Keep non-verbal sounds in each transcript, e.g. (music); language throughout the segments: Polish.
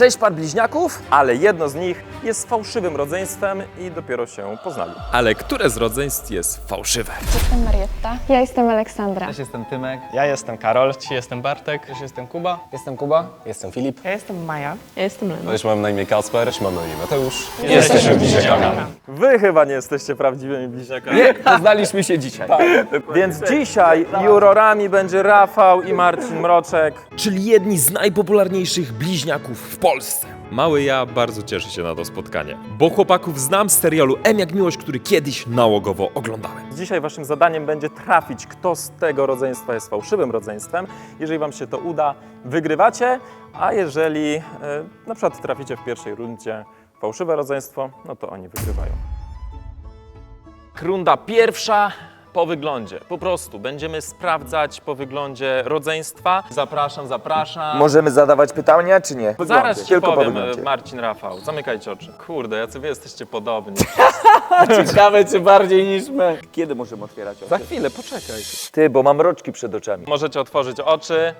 sześć par bliźniaków, ale jedno z nich jest fałszywym rodzeństwem i dopiero się poznali. Ale które z rodzeństw jest fałszywe? Jestem Marietta. Ja jestem Aleksandra. Cześć, jestem Tymek. Ja jestem Karol, Cześć, jestem Bartek, Cześć, jestem Kuba. Jestem Kuba. Jestem Filip. Ja jestem Maja. Ja jestem Lena. Cześć, mam na imię Kacper, cześć, mam na imię Mateusz. Jesteśmy bliźniakami. Wy chyba nie jesteście prawdziwymi bliźniakami. Poznaliśmy się dzisiaj. Więc dzisiaj jurorami będzie Rafał i Marcin Mroczek, czyli jedni z najpopularniejszych bliźniaków w Polsce. Mały ja bardzo cieszę się na to spotkanie, bo chłopaków znam z serialu M jak miłość, który kiedyś nałogowo oglądałem. Dzisiaj waszym zadaniem będzie trafić, kto z tego rodzeństwa jest fałszywym rodzeństwem. Jeżeli wam się to uda, wygrywacie, a jeżeli e, na przykład traficie w pierwszej rundzie fałszywe rodzeństwo, no to oni wygrywają. Runda pierwsza po wyglądzie. Po prostu będziemy sprawdzać po wyglądzie rodzeństwa. Zapraszam, zapraszam. Możemy zadawać pytania, czy nie? Zaraz ci Tylko po powiem, wyglądzie. Marcin, Rafał. Zamykajcie oczy. Kurde, jacy wy jesteście podobni. (laughs) Ciekawe, czy bardziej niż my. Kiedy możemy otwierać oczy? Za chwilę, poczekaj. Ty, bo mam roczki przed oczami. Możecie otworzyć oczy.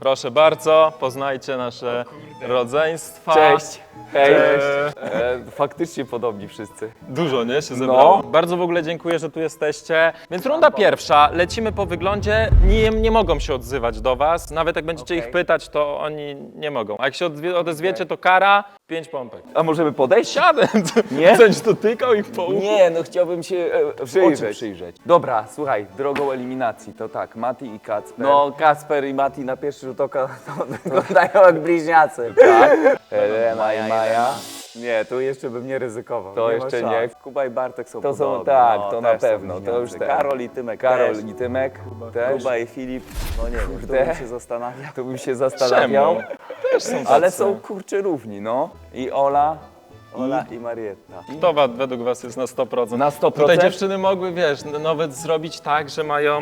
Proszę bardzo, poznajcie nasze rodzeństwa. Cześć. Hej. Cześć. E, faktycznie podobni wszyscy. Dużo, nie? Się zebrało. Bardzo w ogóle dziękuję, że tu jesteście. Więc runda pierwsza, lecimy po wyglądzie. Nie, nie mogą się odzywać do was. Nawet jak będziecie ich pytać, to oni nie mogą. A jak się odwie- odezwiecie, to kara, pięć pompek. A możemy podejść? Siadem! (laughs) Nie? Będziesz dotykał ich po uchu. Nie, no chciałbym się e, w oczy Przyjrzeć. przyjrzeć. Dobra, słuchaj, drogą eliminacji, to tak, Mati i Kacper. No, Kasper i Mati na pierwszy rzut oka (laughs) to wyglądają jak bliźniacy. Tak. Elena i Maja. Nie, tu jeszcze bym nie ryzykował. To nie ma jeszcze szans. nie. Kuba i Bartek są To są, tak, no, to na też są pewno. To już ten. Karol i Tymek Karol też. i Tymek też. Kuba i Filip, no nie wiem, tu Kurde. bym się zastanawiał. Tu bym się zastanawiał. Czemu? Też są Ale tacy. są kurczę równi, no. I Ola. Ola i Marietta. Kto wa- według was jest na 100%? Na 100%? Tutaj dziewczyny mogły, wiesz, n- nawet zrobić tak, że mają,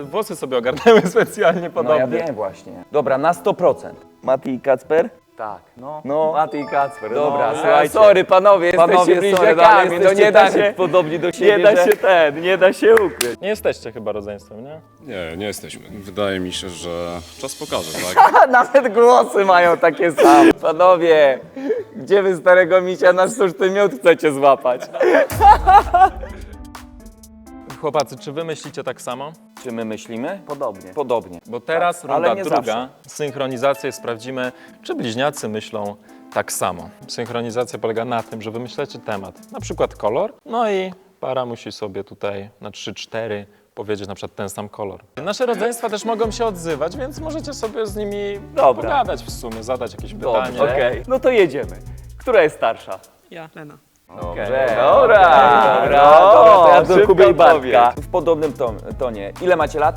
y, włosy sobie ogarnęły (laughs) specjalnie No podobnie. ja wiem właśnie. Dobra, na 100%. Mati i Kacper? Tak, no. No. Mati i Kacper. Dobra, no, słuchajcie. Sorry panowie, Panowie, jesteście sorry, bliźniakami, ale no jesteście nie da się, podobni do siebie, nie da że- się ten, nie da się ukryć. Nie jesteście chyba rodzeństwem, nie? Nie, nie jesteśmy. Wydaje mi się, że czas pokaże, tak? A (laughs) nawet głosy mają takie same. Panowie, gdzie wy starego misia na sztuczny miód chcecie złapać? Chłopacy, czy wy myślicie tak samo? Czy my myślimy? Podobnie. Podobnie. Bo teraz Tak, ale runda nie druga, zawsze. synchronizacja i sprawdzimy, czy bliźniacy myślą tak samo. Synchronizacja polega na tym, że wymyślacie temat, na przykład kolor, no i para musi sobie tutaj na 3-4 powiedzieć na przykład ten sam kolor. Nasze rodzeństwa też mogą się odzywać, więc możecie sobie z nimi Dobra. pogadać w sumie, zadać jakieś Dobrze. pytanie. Okej, no to jedziemy. Która jest starsza? Ja, Lena. Dobrze. Dobra, dobra, dobra, to ja do szybko Kuby i. Bartka. W podobnym ton, tonie. Ile macie lat?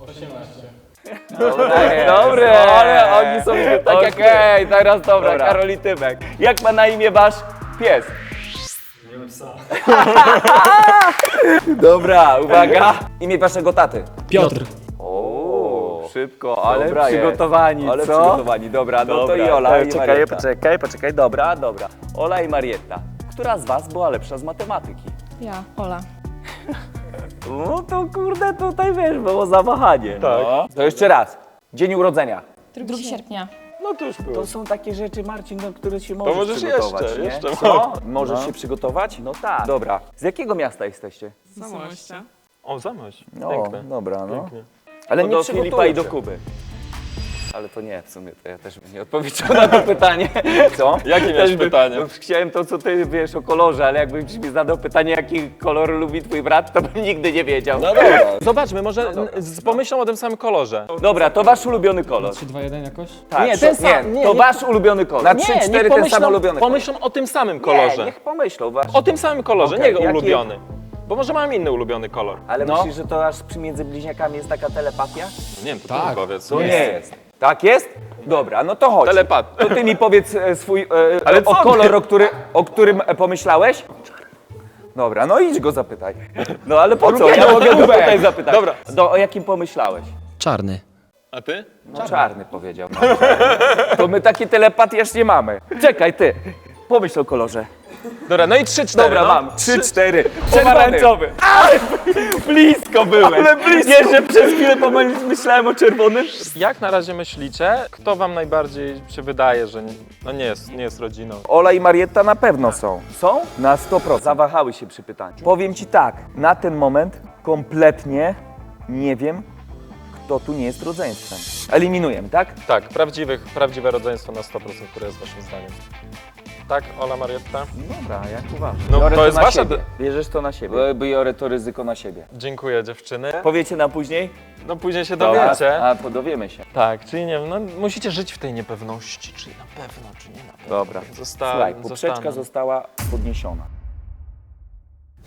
18. Dobre, (laughs) dobre, ale oni są tak jak Okej, teraz dobra, Dobra. Karol i Tymek. Jak ma na imię wasz pies? Nie wiem psa. (laughs) dobra, uwaga. (laughs) Imię waszego taty? Piotr. O, Szybko, ale Dobra jest. przygotowani, Ale co? przygotowani, dobra, no to Dobra, i Ola tak, i czekaj, Marietta. poczekaj, poczekaj, dobra, dobra. Ola i Marietta. Która z was była lepsza z matematyki? Ja, Ola. No to kurde, tutaj wiesz, było zawahanie. Tak. To jeszcze raz. Dzień urodzenia. 2 sierpnia. No to już było. To są takie rzeczy, Marcin, na które się możesz, możesz przygotować, jeszcze, nie? jeszcze Co? Możesz się przygotować? No tak. Dobra. Z jakiego miasta jesteście? Zamościa. O, zamość. No, Piękne. dobra, no. Pięknie. Ale To nie do Filipa i do Kuby. Ale to nie, w sumie to ja też bym nie odpowiedział na to pytanie. (laughs) Co? Jakie miałeś Też by- pytanie? bo Chciałem to, co ty wiesz o kolorze, ale jakbyś mi zadał pytanie, jaki kolor lubi twój brat, to bym nigdy nie wiedział. No dobra. Zobaczmy, może n- z- pomyślą o tym samym kolorze. Dobra, to wasz ulubiony kolor. 3, 2, 1 jakoś? Tak, Nie, ten sam- Nie, nie, to nie- wasz ulubiony kolor. Na 3, 4 ten sam ulubiony kolor. pomyślą o tym samym Nie, kolorze. niech pomyślą. Wasz. O tym samym kolorze, Okej, nie jego jaki- ulubiony. Bo może mam inny ulubiony kolor. Ale No. myślisz, że to aż między bliźniakami jest taka telepatia? Nie wiem, to Tak. ty powiedz. To nie jest. Tak jest? Dobra, no to chodź. Telepat. To ty mi powiedz e, swój, e, Ale o co kolor, ty? o, który, o którym e, pomyślałeś? Dobra, no idź go zapytaj. No ale po co? Ja mogę go tutaj zapytać. Dobra. Do, o jakim pomyślałeś? Czarny. A ty? No czarny powiedział. No. To my takie telepatii aż nie mamy. Czekaj ty, pomyśl o kolorze. Dobra, no i 3-4. Dobra, no. mam. Trzy, cztery. Pomarańczowy. Ale blisko byłeś. Ale blisko. Nie, że przez chwilę pomyl- myślałem o czerwonym. Jak na razie myślicie, kto wam najbardziej się wydaje, że no nie jest, nie jest rodziną? Ola i Marietta na pewno są. Są? Na 100%. Zawahały się przy pytaniu. Powiem ci tak, na ten moment kompletnie nie wiem, kto tu nie jest rodzeństwem. Eliminujemy, tak? Tak, prawdziwych, prawdziwe rodzeństwo na 100%, które jest waszym zdaniem. Tak, Ola Marietta? Dobra, jak uważasz. No, biorę to jest na wasza siebie. de- Bierzesz to na siebie. Biorę to ryzyko na siebie. Dziękuję dziewczyny. Powiecie nam później? No później się dowiecie. A, podowiemy się. Tak, czyli nie wiem, no musicie żyć w tej niepewności, czy na pewno, czy nie na pewno. Dobra. Zosta- Słuchaj, poprzeczka została podniesiona.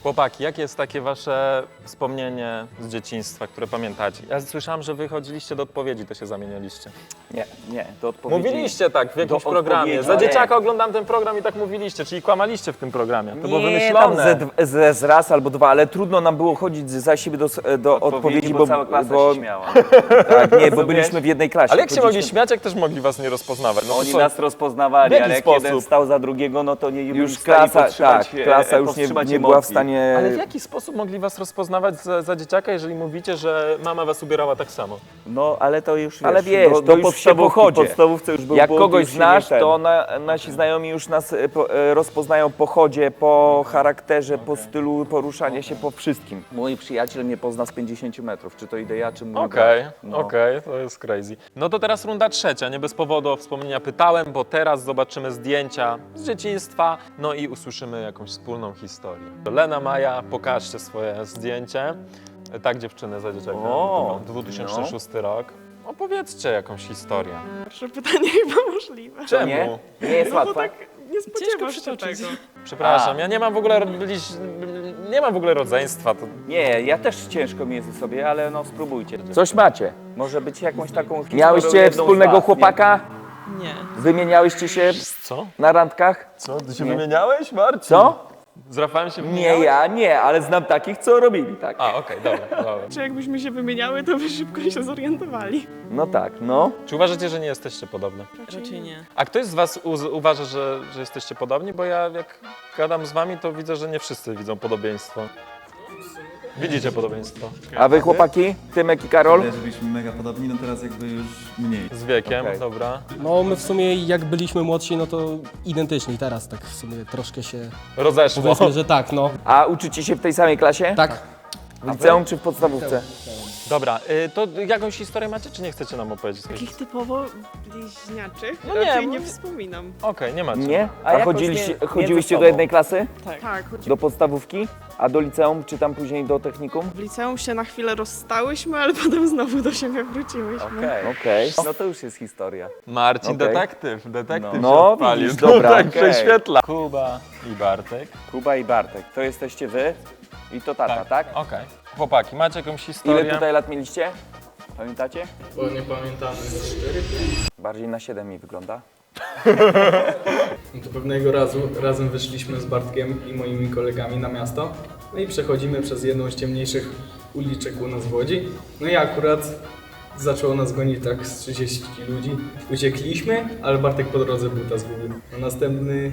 Chłopaki, jakie jest takie wasze wspomnienie z dzieciństwa, które pamiętacie? Ja słyszałem, że wy chodziliście do odpowiedzi, to się zamienialiście. Nie, nie, to odpowiedzi. Mówiliście tak w jakimś Do programie. odpowiedzi, Za dzieciaka oglądam ten program i tak mówiliście, czyli kłamaliście w tym programie. To było nie, wymyślone. ze, dw- ze, z raz albo dwa, ale trudno nam było chodzić za siebie do, s- do odpowiedzi, bo, bo śmiała. (laughs) tak, nie, bo byliśmy w jednej klasie. Ale jak się mogli Chodziliśmy- śmiać, jak też mogli was nie rozpoznawać? No to Oni co? nas rozpoznawali, W jaki ale jak sposób? jeden stał za drugiego, no to nie Już już klasa- klasa, powstrzymać, tak, e, klasa już nie, powstrzymać nie była w emocji. stanie... Ale w jaki sposób mogli was rozpoznawać za, za dzieciaka, jeżeli mówicie, że mama was ubierała tak samo? No, ale to już Ale wiesz, do, to do już podstawówki, podstawówce podstawówce już był Jak było, kogoś już się znasz, ten. to na, nasi znajomi już nas e, po, e, rozpoznają po chodzie, po charakterze, po stylu poruszania się, po wszystkim. Mój przyjaciel mnie pozna z 50 metrów, czy to idę ja, czy mój Okej, brat. No. okej, to jest crazy. No to teraz runda trzecia, nie bez powodu o wspomnienia pytałem, bo teraz zobaczymy zdjęcia z dzieciństwa, no i usłyszymy jakąś wspólną historię. Lena, Maja, pokażcie swoje zdjęcie. Tak, dziewczyny za dzieciaka. O, 2006 rok. Opowiedzcie jakąś historię. Pierwsze pytanie (laughs) chyba możliwe. Czemu? Nie? Nie jest No bo łatwe. tak nie spodziewasz się tego. Przepraszam, A. ja nie mam w ogóle bliź... nie mam w ogóle rodzeństwa. To... Nie, ja też ciężko mi jest sobie, ale no spróbujcie. Coś macie. Może być jakąś taką historią Miałyście jedną z wspólnego was, chłopaka? Nie. Wymieniałyście się Co? na randkach? Co? Ty się Nie. wymieniałeś, Marcin? Co? Z Rafałem się Nie wymieniałeś? ja, nie, ale znam takich, co robili tak. A, okej, dobra, dobra. Czy jakbyśmy się wymieniały, to by szybko się zorientowali. No tak, no. Czy uważacie, że nie jesteście podobne? Raczej nie. A ktoś z was uz- uważa, że, że jesteście podobni? Bo ja jak gadam z wami, to widzę, że nie wszyscy widzą podobieństwo. Widzicie podobieństwo. A wy chłopaki, Tymek i Karol? Że byliśmy mega podobni, no teraz jakby już mniej. Z wiekiem, Okej. dobra. No my w sumie jak byliśmy młodsi, no to identyczni. Teraz tak w sumie troszkę się Rozeszło. powiedzmy, że tak, no. A uczycie się w tej samej klasie? Tak. W liceum czy w podstawówce? Dobra, y, to jakąś historię macie, czy nie chcecie nam opowiedzieć? swojej Takich typowo bliźniaczych No nie, raczej bo- nie wspominam. Okej, nie macie. Nie? A, jakoś chodziliście, nie- chodziliście do jednej klasy? Tak. tak chodzi... Do podstawówki? A do liceum, czy tam później do technikum? W liceum się na chwilę rozstałyśmy, ale (laughs) potem znowu do siebie wróciłyśmy. Okej. No to już jest historia. Marcin, Okej. detektyw, detektyw No. się No, odpalił. widzisz, dobra, tak okej. prześwietla. Kuba i Bartek. Kuba i Bartek, to jesteście wy i to tata, tak? Okej. Chłopaki, macie jakąś historię? Ile tutaj lat mieliście? Pamiętacie? Bo nie pamiętamy. Bardziej na 7 mi wygląda. No to pewnego razu razem wyszliśmy z Bartkiem i moimi kolegami na miasto. No i przechodzimy przez jedną z ciemniejszych uliczek u nas w Łodzi. No i akurat zaczęło nas gonić tak z 30 ludzi. Uciekliśmy, ale Bartek po drodze buta zgubił. Na następny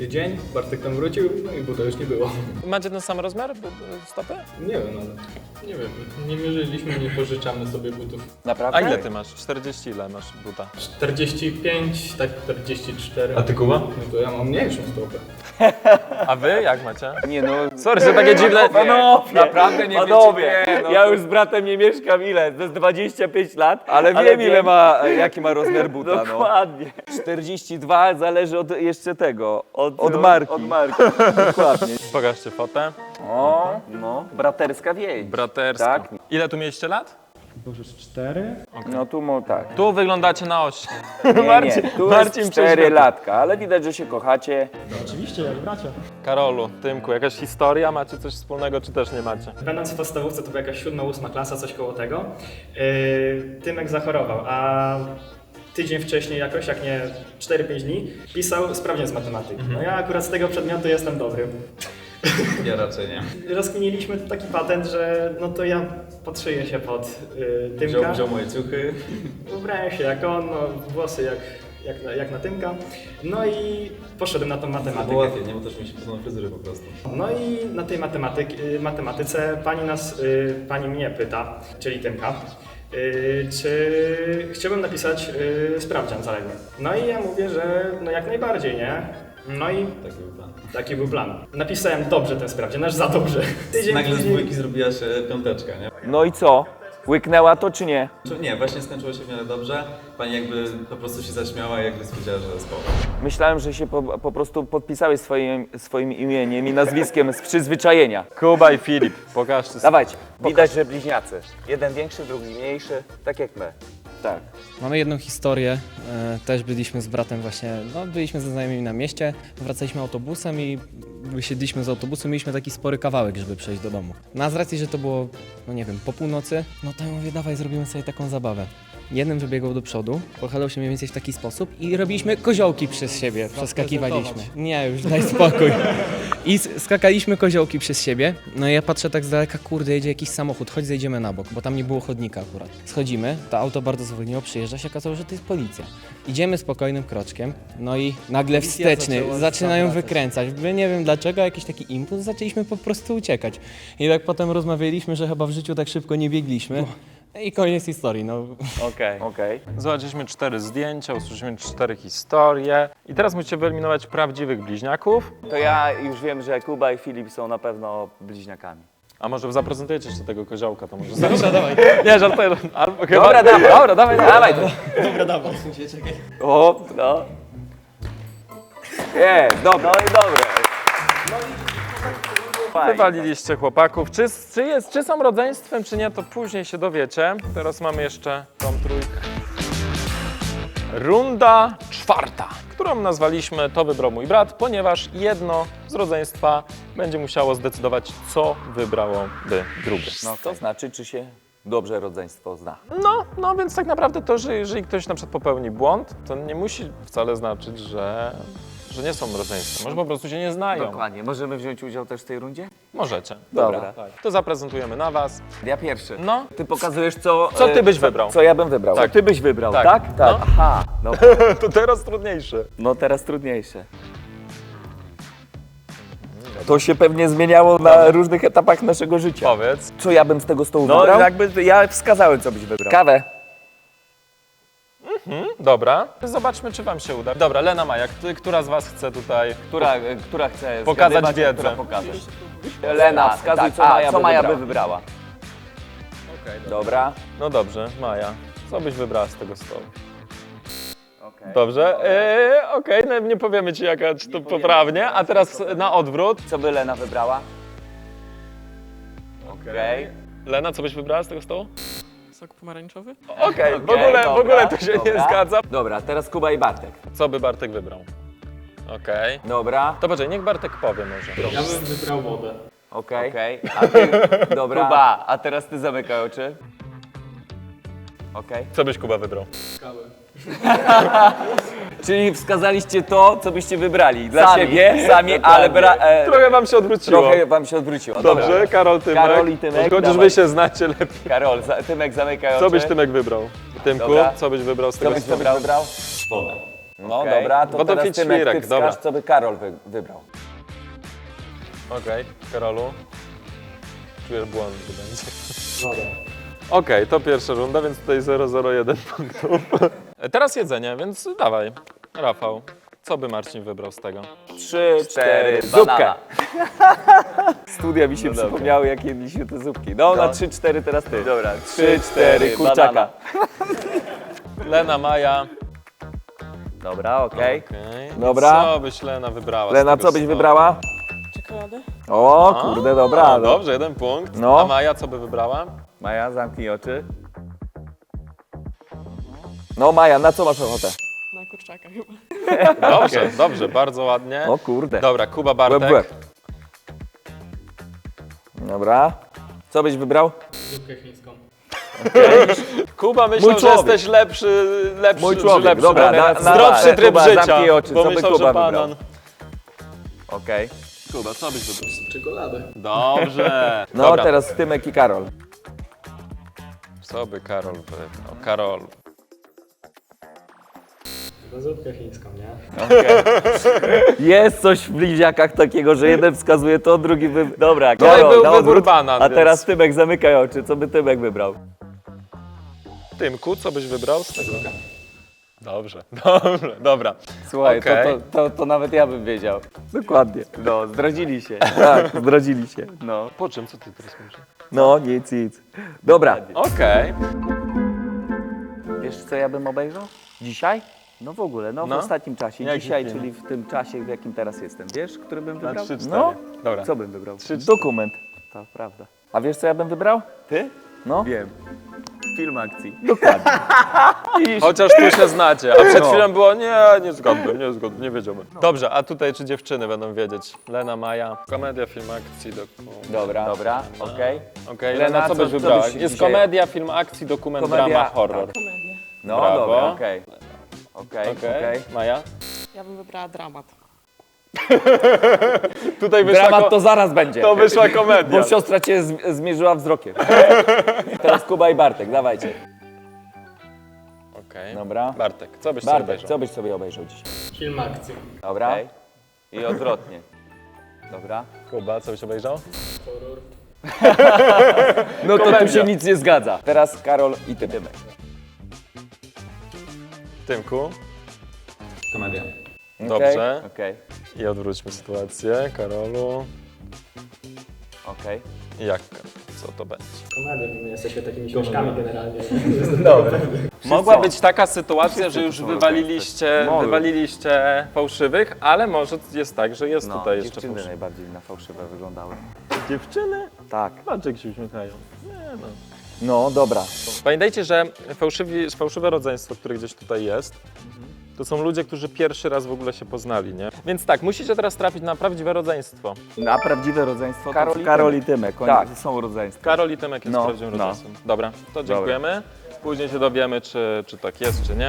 dzień Bartek tam wrócił, no i buta już nie było. Macie ten sam rozmiar bu- stopy? Nie wiem, ale nie wiem. Nie mierzyliśmy, nie pożyczamy sobie butów. Naprawdę? A ile ty masz? 40 ile masz buta? 45, tak 44. A ty Kuba? No to ja mam mniejszą stopę. A wy jak macie? Nie no, Sorry, że takie dziwne... Panowie, Naprawdę nie panowie, wiecie, nie, no ja to- już z bratem nie mieszkam ile? To jest 25 lat, Ale wiem, ile ma, jaki ma rozmiar buta, no. Dokładnie. 42 zależy od jeszcze tego, od, Od marki. Od marki, (laughs) dokładnie. Pokażcie fotę. O, no, braterska wieś. Bratersko. Tak. Ile tu mieliście lat? No tu mo, tak. Tu wyglądacie na oś. (laughs) Nie, nie, Marcin, tu Marcin jest 4 prześwietla. latka, ale widać, że się kochacie. Karolu, Tymku, jakaś historia? Macie coś wspólnego, czy też nie macie? Będąc w podstawówce, to była jakaś siódma, ósma klasa, coś koło tego, yy, Tymek zachorował, a tydzień wcześniej jakoś, jak nie 4-5 dni, pisał sprawdzian z matematyki. No ja akurat z tego przedmiotu jestem dobry. Ja raczej nie. Rozkminiliśmy taki patent, że no to ja podszyję się pod yy, Tymka. moje ciuchy. Ubrałem się jak on, no, włosy jak, jak, na- jak na Tymka. No i poszedłem na tą To było matematykę. łatwiej, nie? Bo też mi się podoba fryzury po prostu. No i na tej matematyk, y, matematyce pani nas, y, pani mnie pyta, czyli Tymka, y, czy chciałbym napisać y, sprawdzian zaległy. No i ja mówię, że no jak najbardziej, nie? No i Taki był plan. taki był plan. Napisałem dobrze ten sprawdzian, aż za dobrze. Tydzień Nagle z później- dwójki zrobiła się piąteczka, nie? No i co? Łyknęła to czy nie? Czy Nie, właśnie skończyło się w miarę dobrze. Pani jakby po prostu się zaśmiała i jakby stwierdziła, że spoko. Myślałem, że się po, po prostu podpisałeś swoim, swoim imieniem i nazwiskiem z przyzwyczajenia. Kuba i Filip, pokażcie Dawajcie, widać, że bliźniacy. Jeden większy, drugi mniejszy, tak jak my. Tak. Mamy jedną historię, e, też byliśmy z bratem właśnie, no byliśmy ze znajomymi na mieście, wracaliśmy autobusem i wysiedliśmy z autobusu, mieliśmy taki spory kawałek, żeby przejść do domu. No z racji, że to było, no nie wiem, po północy, no to ja mówię, dawaj zrobimy sobie taką zabawę. Jednym wybiegał do przodu, pochylał się mniej więcej w taki sposób i robiliśmy koziołki przez siebie, przeskakiwaliśmy. Nie, już daj spokój. I skakaliśmy koziołki przez siebie, no i ja patrzę tak z daleka, kurde, jedzie jakiś samochód, chodź zejdziemy na bok, bo tam nie było chodnika akurat. Schodzimy, to auto bardzo zwolniło, przyjeżdża się, okazało, że to jest policja. Idziemy spokojnym kroczkiem, no i nagle wsteczny, zaczynają wykręcać. My nie wiem dlaczego, jakiś taki impuls, zaczęliśmy po prostu uciekać. I tak potem rozmawialiśmy, że chyba w życiu tak szybko nie biegliśmy. I koniec historii, no. Okej. Okej. Zobaczyliśmy cztery zdjęcia, usłyszeliśmy cztery historie. I teraz musicie wyeliminować prawdziwych bliźniaków. To ja już wiem, że Kuba i Filip są na pewno bliźniakami. A może zaprezentujecie jeszcze tego koziołka, to może (laughs) Dobra, dawaj. Nie, żartuję. Albo chyba... Dobra, dawaj, dobra, dawaj, dawaj. Dobra, dawaj. O, no. Jest, dobra. No i dobre. Wywaliliście chłopaków. Czy, czy, jest, czy są rodzeństwem, czy nie, to później się dowiecie. Teraz mamy jeszcze tą trójkę. Runda czwarta, którą nazwaliśmy To wybrał mój brat, ponieważ jedno z rodzeństwa będzie musiało zdecydować, co wybrałoby drugie. No to znaczy, czy się dobrze rodzeństwo zna. No, no więc tak naprawdę to, że jeżeli ktoś na przykład popełni błąd, to nie musi wcale znaczyć, że, że nie są rodzeństwem. Może po prostu się nie znają. Dokładnie. Możemy wziąć udział też w tej rundzie? Możecie. Dobra. Tak. To zaprezentujemy na was. Ja pierwszy. No, Ty pokazujesz, co... co ty e, byś wybrał? Co ja bym wybrał? Tak. Ty byś wybrał, Tak. tak? Tak. No. Aha, no, (laughs) To teraz trudniejsze. no teraz trudniejsze. To się pewnie zmieniało na różnych etapach naszego życia. Powiedz. Co ja bym z tego stołu No, wybrał? jakby ja wskazałem, co byś wybrał. Kawę. Dobra, zobaczmy, czy wam się uda. Dobra, Lena Majak, ty, która z was chce tutaj... Która, e, która chce Pokazać zgadywać, wiedzę. Która pokazać. Lena, wskazuj, co a, Maja co by Maja wybrała. by wybrała. Dobra. No dobrze, Maja, co byś wybrała z tego stołu? Okej. Dobrze, eee, okej, no nie powiemy ci jaka, czy to poprawnie, a teraz na odwrót. Co by Lena wybrała? Okej. Lena, co byś wybrała z tego stołu? Sok pomarańczowy? Okej, w, Okej, ogóle, w dobra, ogóle to się nie dobra. zgadza. Dobra, teraz Kuba i Bartek. Co by Bartek wybrał? Okej. Dobra, To poczekaj, niech Bartek powie może. Ja bym wybrał wodę. okej. Okej. A ty, Dobra. Kuba, a teraz ty zamykaj oczy. Okej. Co byś Kuba wybrał? Kawę. (laughs) Czyli wskazaliście to, co byście wybrali. Dla Sami. siebie, sami, ale bra, e, Trochę wam się odwróciło. trochę wam się odwróciło. Dobrze, Dobra. Karol Tymek. Karol i Tymek, Chociaż dawaj. wy się znacie lepiej. Karol, za, Tymek zamykaj oczy. Co byś Tymek wybrał? Tymku, Dobra. co byś wybrał z Co tego byś, byś wybrał? Woda. No Okej. dobra, to Woda teraz fit Tymek, ty świrek, wskaż, dobra. co by Karol wy, wybrał. Okej, Karolu. Czujesz błąd, że będzie. Okej, to pierwsza runda, więc tutaj 001 (laughs) punktów. Teraz jedzenie, więc dawaj. Rafał, co by Marcin wybrał z tego? Trzy, cztery, banana. zupkę. (laughs) Studia mi się przypomniały, jak jedliśmy te zupki. No, na trzy, cztery teraz ty. Dobra, Trzy, cztery, kurczaka. (laughs) Lena, Maja. Dobra, okej. Okej. Dobra. Co byś Lena wybrała? z Lena, tego co byś stołu? wybrała? Czekoladę? O, A, kurde, dobra. A, no. dobrze, jeden punkt. No. A Maja, co by wybrała? Maja, zamknij oczy. No Maja, na co masz ochotę? Na kurczaka chyba. (laughs) Dobrze, dobrze, bardzo ładnie. O kurde. Dobra, Kuba Bartek. Łeb, łeb. Dobra. Co byś wybrał? Zupkę chińską. (laughs) Kuba myślał, Mój że człowiek. jesteś lepszy, lepszy, Mój człowiek, lepszy dobra, na- na- zdrowszy na- tryb Kuba, życia, zamknij oczy, bo co by myślał, Kuba że wybrał? banan. Okej. Kuba, co byś wybrał? Czekoladę. Dobrze. No Dobra. teraz Tymek i Karol. Co by Karol wybrał? Karol. Chyba zupkę chińską, nie? Jest coś w bliźniakach takiego, że jeden wskazuje to, drugi wy... Dobra, Tutaj Karol, był na wybór odwrót. banan, A więc- teraz Tymek, zamykaj oczy. Co by Tymek wybrał? Tymku, co byś wybrał z tego? Dobrze, (laughs) dobrze, dobra. Słuchaj, Okej. to, to, to, to nawet ja bym wiedział. Dokładnie. No, zdradzili się. Tak, zdradzili się. No. Po czym, co ty teraz mówisz? No, nic, nic. Dobra. Okej. Wiesz, co ja bym obejrzał? Dzisiaj? No w ogóle, no w No. ostatnim czasie. Jaki Dzisiaj, film? czyli w tym czasie, w jakim teraz jestem. Wiesz, który bym Na wybrał? 3 4. No, Dobra. co bym wybrał? Trzy. Dokument. To prawda. A wiesz, co ja bym wybrał? Ty? No. Wiem. Film akcji. Dokładnie. Chociaż tu się znacie, a przed No. chwilą było nie, nie zgodny, nie zgodny, nie wiedziałbym. Dobrze, a tutaj czy dziewczyny będą wiedzieć? Lena, Maja, komedia, film akcji, dokument. Dobra. Dobra, okej. Okej, Lena, Lena, co co- byś wybrała? Jest dzisiaj- komedia, film akcji, dokument, Komedia, drama, horror. No Brawo. dobra, okej. Okej, Okej, okej. Maja? Ja bym wybrała dramat. (laughs) Tutaj wyszła, Dramat ko- to zaraz będzie. to wyszła komedia. Bo siostra cię z- zmierzyła wzrokiem. (laughs) Teraz Kuba i Bartek, dawajcie. Okej. Dobra. Bartek, co byś sobie Bartek, obejrzał? co byś sobie obejrzał dzisiaj? Film akcji. Dobra. Okej. I odwrotnie. Dobra. Kuba, co byś obejrzał? No to tu się nic nie zgadza. Teraz Karol i ty, Tymek. Tymku? Komedia. Dobrze. Okej, I odwróćmy sytuację. Karolu. okej. Jak? Co to będzie? Komedia, my jesteśmy takimi śmieszkami generalnie. (laughs) Mogła być taka sytuacja, że już wywaliliście, Mogły. wywaliliście fałszywych, ale może jest tak, że jest No, tutaj jeszcze dziewczyny fałszywy. najbardziej na fałszywe wyglądały. Dziewczyny? Tak. Patrz jak się uśmiechają. No, dobra. Pamiętajcie, że fałszywi, fałszywe rodzeństwo, które gdzieś tutaj jest, to są ludzie, którzy pierwszy raz w ogóle się poznali, nie? Więc tak, musicie teraz trafić na prawdziwe rodzeństwo. Na prawdziwe rodzeństwo Karol to i Karol i Tymek. Oni Tak. są rodzeństwem. Karol i Tymek jest No, prawdziwym no. rodzeństwem. Dobra, to dziękujemy. Później się dowiemy, czy, czy tak jest, czy nie.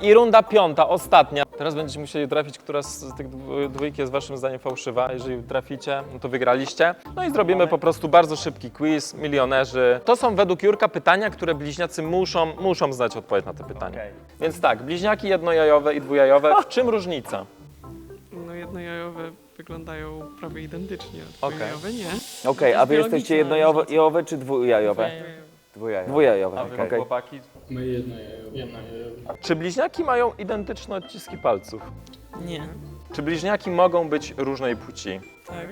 I runda piąta, ostatnia. Teraz będziecie musieli trafić, która z tych dwójki jest waszym zdaniem fałszywa. Jeżeli traficie, no to wygraliście. No i zrobimy po prostu bardzo szybki quiz, milionerzy. To są według Jurka pytania, które bliźniacy muszą, muszą znać odpowiedź na te pytania. Więc tak, bliźniaki jednojajowe i dwujajowe, w czym różnica? No jednojajowe wyglądają prawie identycznie, a Okej. dwujajowe nie. Okej, a wy biologiczna jesteście jednojajowe czy dwujajowe? Dwujajowe. Dwujajowe, A wy, okej. chłopaki? My jedno jajo. Jedno jajo. Czy bliźniaki mają identyczne odciski palców? Nie. Czy bliźniaki mogą być różnej płci? Tak.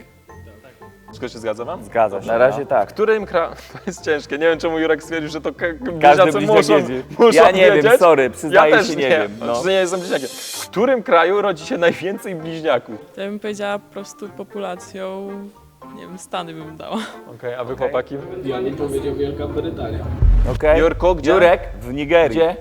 Wszystko się zgadza wam? Zgadza się. Na razie W tak. którym kraju... (laughs) To jest ciężkie. Nie wiem, czemu Jurek stwierdził, że to ka- Każdy bliźniacy bliźniak muszą, wiedzie. muszą Ja nie wiedzieć. wiem, sorry, Ja przyznaję też się, nie, nie wiem. No. No. nie jestem bliźniakiem. W którym kraju rodzi się (laughs) najwięcej bliźniaków? To ja bym powiedziała po prostu populacją, nie wiem, Stany bym dała. Okej, a wy chłopaki? Ja bym powiedział Wielka Brytania. Okej. Jurku, gdzie? Jurek w Nigerii. Gdzie?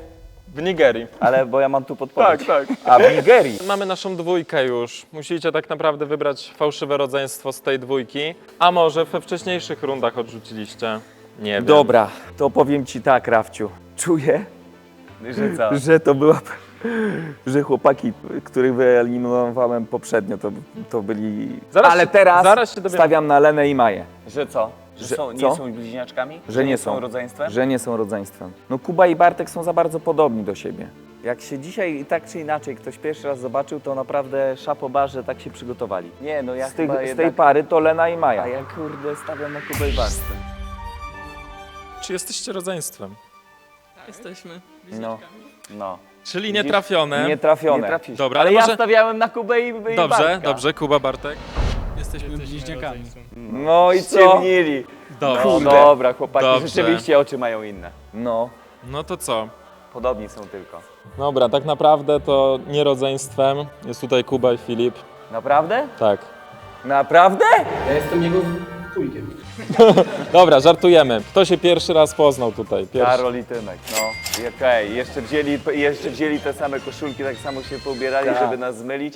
W Nigerii. Ale bo ja mam tu Tak, podpowiedź. tak. A w Nigerii. Mamy naszą dwójkę już. Musicie tak naprawdę wybrać fałszywe rodzeństwo z tej dwójki. A może we wcześniejszych rundach odrzuciliście? Nie wiem. Dobra, to powiem ci tak, Rafciu. Czuję, Że co? że to była. Że chłopaki, których wyeliminowałem poprzednio, to, to byli. Zaraz Ale się- teraz zaraz się dowiemy. stawiam na Lenę i Maję. Że co? Że, Że- są, nie co? są bliźniaczkami? Że nie są. rodzeństwem? Że nie są rodzeństwem. No Kuba i Bartek są za bardzo podobni do siebie. Jak się dzisiaj tak czy inaczej ktoś pierwszy raz zobaczył, to naprawdę szapoba, że tak się przygotowali. Nie, no ja Z, tych, chyba z tej jednak... pary to Lena i Maja. A ja kurde stawiam na Kubę i Bartek. Czy jesteście rodzeństwem? Jesteśmy No, no. Czyli nietrafione. Nietrafione. Nie trafisz. Dobra, ale ale ja może- stawiałem na Kubę i, i Dobrze, Bartka. dobrze. Kuba, Bartek. Jesteśmy bliźniakami. No i co? Ściemnili. Dobrze. No dobra, chłopaki, Dobrze. rzeczywiście oczy mają inne. No. No to co? Podobni są tylko. Dobra, tak naprawdę to nie rodzeństwem. Jest tutaj Kuba i Filip. Naprawdę? Tak. Naprawdę? Ja jestem jego wujkiem. (laughs) Dobra, żartujemy. Kto się pierwszy raz poznał tutaj? Pierwszy. Karol i Tymek, no. I Okej, jeszcze, wzięli, jeszcze wzięli te same koszulki, tak samo się poubierali, Tak. żeby nas zmylić.